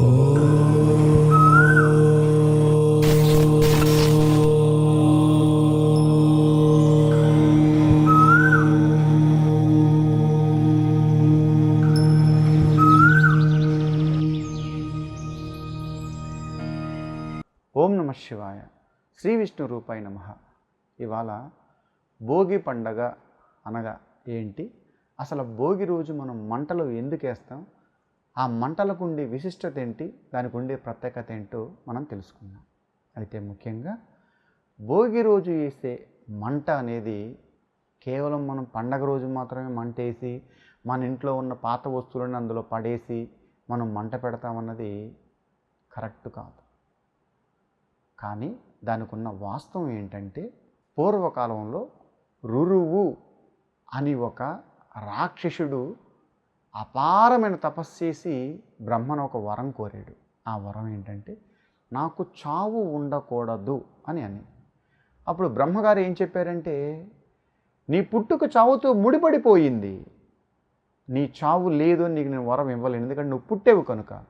ఓం నమ శివాయ. శ్రీ విష్ణు రూపాయ నమ. ఇవాళ భోగి పండగ అనగా ఏంటి? అసలు భోగి రోజు మనం మంటలు ఎందుకు వేస్తాం ఆ మంటలకు ఉండే విశిష్టత ఏంటి? దానికి ఉండే ప్రత్యేకత ఏంటో మనం తెలుసుకుందాం. అయితే ముఖ్యంగా భోగి రోజు వేసే మంట అనేది కేవలం మనం పండగ రోజు మాత్రమే మంట వేసి మన ఇంట్లో ఉన్న పాత వస్తువులను అందులో పడేసి మనం మంట పెడతామన్నది కరెక్ట్ కాదు. కానీ దానికి ఉన్న వాస్తవం ఏంటంటే పూర్వకాలంలో రురువు అని ఒక రాక్షసుడు అపారమైన తపస్సు చేసి బ్రహ్మను ఒక వరం కోరాడు. ఆ వరం ఏంటంటే నాకు చావు ఉండకూడదు అని అని. అప్పుడు బ్రహ్మగారు ఏం చెప్పారంటే నీ పుట్టుకు చావుతో ముడిపడిపోయింది. నీ చావు లేదు అని నీకు నేను వరం ఇవ్వలేను. ఎందుకంటే నువ్వు పుట్టేవు కనుక.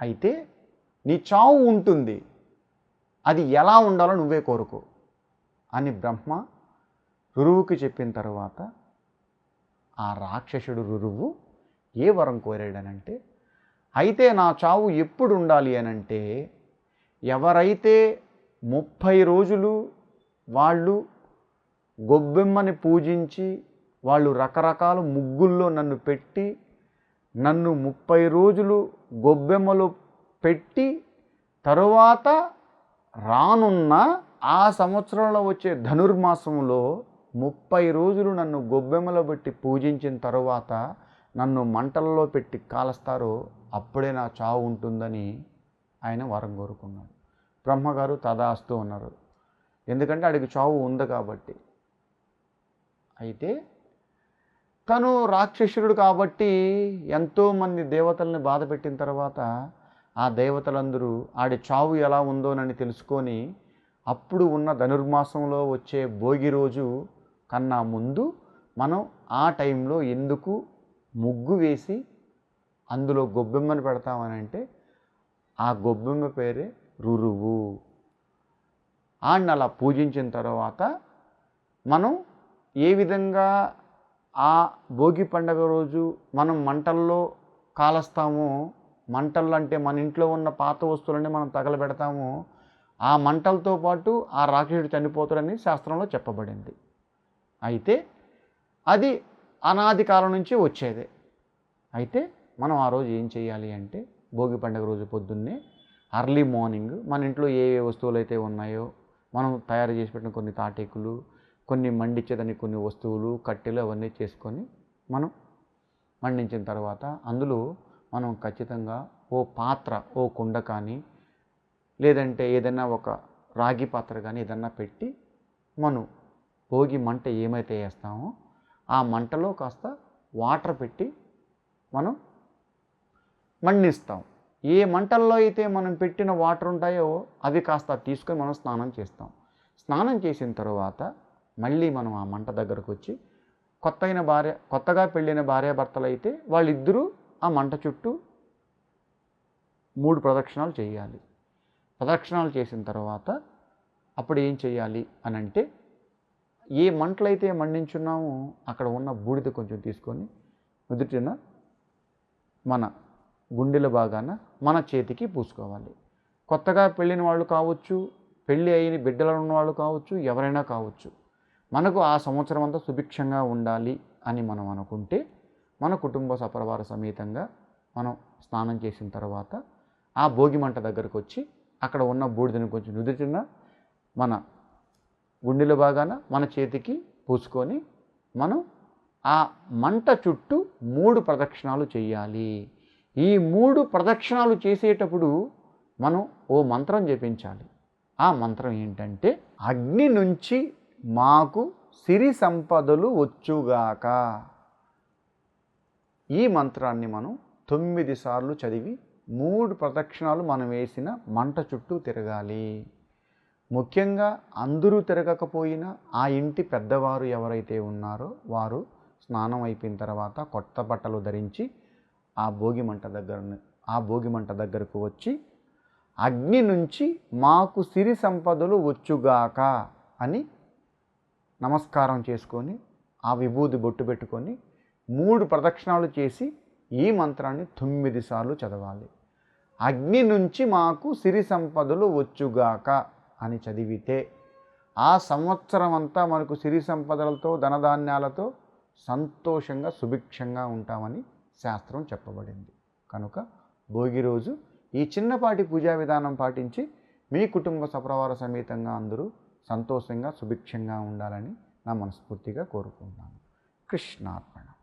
అయితే నీ చావు ఉంటుంది. అది ఎలా ఉండాలో నువ్వే కోరుకో అని బ్రహ్మ రురువుకి చెప్పిన తర్వాత ఆ రాక్షసుడు రురువు ఏ వరం కోరాడనంటే అయితే నా చావు ఎప్పుడు ఉండాలి అనంటే ఎవరైతే ముప్పై రోజులు వాళ్ళు గొబ్బెమ్మని పూజించి వాళ్ళు రకరకాల ముగ్గుల్లో నన్ను పెట్టి నన్ను ముప్పై రోజులు గొబ్బెమ్మలో పెట్టి తరువాత రానున్న ఆ సంవత్సరంలో వచ్చే ధనుర్మాసంలో ముప్పై రోజులు నన్ను గొబ్బెమ్మలో పెట్టి పూజించిన తరువాత నన్ను మంటల్లో పెట్టి కాలుస్తారో అప్పుడే నా చావు ఉంటుందని ఆయన వరం కోరుకున్నాడు. బ్రహ్మగారు తదాస్తూ ఉన్నారు. ఎందుకంటే ఆడికి చావు ఉంది కాబట్టి. అయితే తను రాక్షసుడు కాబట్టి ఎంతోమంది దేవతల్ని బాధ పెట్టిన తర్వాత ఆ దేవతలందరూ ఆడి చావు ఎలా ఉందోనని తెలుసుకొని అప్పుడు ఉన్న ధనుర్మాసంలో వచ్చే భోగి రోజు కన్నా ముందు మనం ఆ టైంలో ఎందుకు ముగ్గు వేసి అందులో గొబ్బెమ్మని పెడతామని అంటే ఆ గొబ్బెమ్మ పేరే రురువు. ఆడిని అలా పూజించిన తర్వాత మనం ఏ విధంగా ఆ భోగి పండగ రోజు మనం మంటల్లో కాలుస్తామో మంటలు అంటే మన ఇంట్లో ఉన్న పాత వస్తువులని మనం తగలబెడతామో ఆ మంటలతో పాటు ఆ రాక్షసుడు చనిపోతాడని శాస్త్రంలో చెప్పబడింది. అయితే అది అనాది కాలం నుంచి వచ్చేదే. అయితే మనం ఆ రోజు ఏం చేయాలి అంటే భోగి పండుగ రోజు పొద్దున్నే అర్లీ మార్నింగ్ మన ఇంట్లో ఏ ఏ వస్తువులు అయితే ఉన్నాయో మనం తయారు చేసి పెట్టిన కొన్ని తాటేకులు కొన్ని మండించేదని కొన్ని వస్తువులు కట్టెలు అవన్నీ చేసుకొని మనం మండించిన తర్వాత అందులో మనం ఖచ్చితంగా ఓ పాత్ర ఓ కుండ కానీ లేదంటే ఏదైనా ఒక రాగి పాత్ర కానీ ఏదన్నా పెట్టి మనం భోగి మంట ఏమైతే వేస్తామో ఆ మంటలో కాస్త వాటర్ పెట్టి మనం మండిస్తాం. ఏ మంటల్లో అయితే మనం పెట్టిన వాటర్ ఉంటాయో అవి కాస్త తీసుకొని మనం స్నానం చేస్తాం. స్నానం చేసిన తర్వాత మళ్ళీ మనం ఆ మంట దగ్గరకు వచ్చి కొత్త అయిన భార్య కొత్తగా పెళ్ళిన భార్యాభర్తలు అయితే వాళ్ళిద్దరూ ఆ మంట చుట్టూ మూడు ప్రదక్షిణాలు చేయాలి. ప్రదక్షిణాలు చేసిన తర్వాత అప్పుడు ఏం చేయాలి అని అంటే ఏ మంటలైతే మండించున్నామో అక్కడ ఉన్న బూడిద కొంచెం తీసుకొని నుదుటిన మన గుండెల భాగాన మన చేతికి పూసుకోవాలి. కొత్తగా పెళ్ళిన వాళ్ళు కావచ్చు పెళ్ళి అయిన బిడ్డలు ఉన్న వాళ్ళు కావచ్చు ఎవరైనా కావచ్చు. మనకు ఆ సంవత్సరం అంతా సుభిక్షంగా ఉండాలి అని మనం అనుకుంటే మన కుటుంబ సపరివార సమేతంగా మనం స్నానం చేసిన తర్వాత ఆ భోగి మంట దగ్గరకు వచ్చి అక్కడ ఉన్న బూడిదని కొంచెం నుదుటిన మన గుండెల భాగాన మన చేతికి పూసుకొని మనం ఆ మంట చుట్టూ మూడు ప్రదక్షిణాలు చేయాలి ఈ మూడు ప్రదక్షిణాలు చేసేటప్పుడు మనం ఓ మంత్రం జపించాలి. ఆ మంత్రం ఏంటంటే అగ్ని నుంచి మాకు సిరి సంపదలు వచ్చుగాక. ఈ మంత్రాన్ని మనం తొమ్మిది సార్లు చదివి మూడు ప్రదక్షిణాలు మనం వేసిన మంట చుట్టూ తిరగాలి. ముఖ్యంగా అందరూ తిరగకపోయినా ఆ ఇంటి పెద్దవారు ఎవరైతే ఉన్నారో వారు స్నానం అయిపోయిన తర్వాత కొత్త బట్టలు ధరించి ఆ భోగి మంట దగ్గర ఆ భోగి మంట దగ్గరకు వచ్చి అగ్ని నుంచి మాకు సిరి సంపదలు వచ్చుగాక అని నమస్కారం చేసుకొని ఆ విభూది బొట్టు పెట్టుకొని మూడు ప్రదక్షిణాలు చేసి ఈ మంత్రాన్ని తొమ్మిది సార్లు చదవాలి. అగ్ని నుంచి మాకు సిరి సంపదలు వచ్చుగాక అని చదివితే ఆ సంవత్సరం అంతా మనకు సిరి సంపదలతో ధనధాన్యాలతో సంతోషంగా సుభిక్షంగా ఉంటామని శాస్త్రం చెప్పబడింది. కనుక భోగి రోజు ఈ చిన్నపాటి పూజా విధానం పాటించి మీ కుటుంబ సపరివార సమేతంగా అందరూ సంతోషంగా సుభిక్షంగా ఉండాలని నా మనస్ఫూర్తిగా కోరుకుంటున్నాను. కృష్ణాత్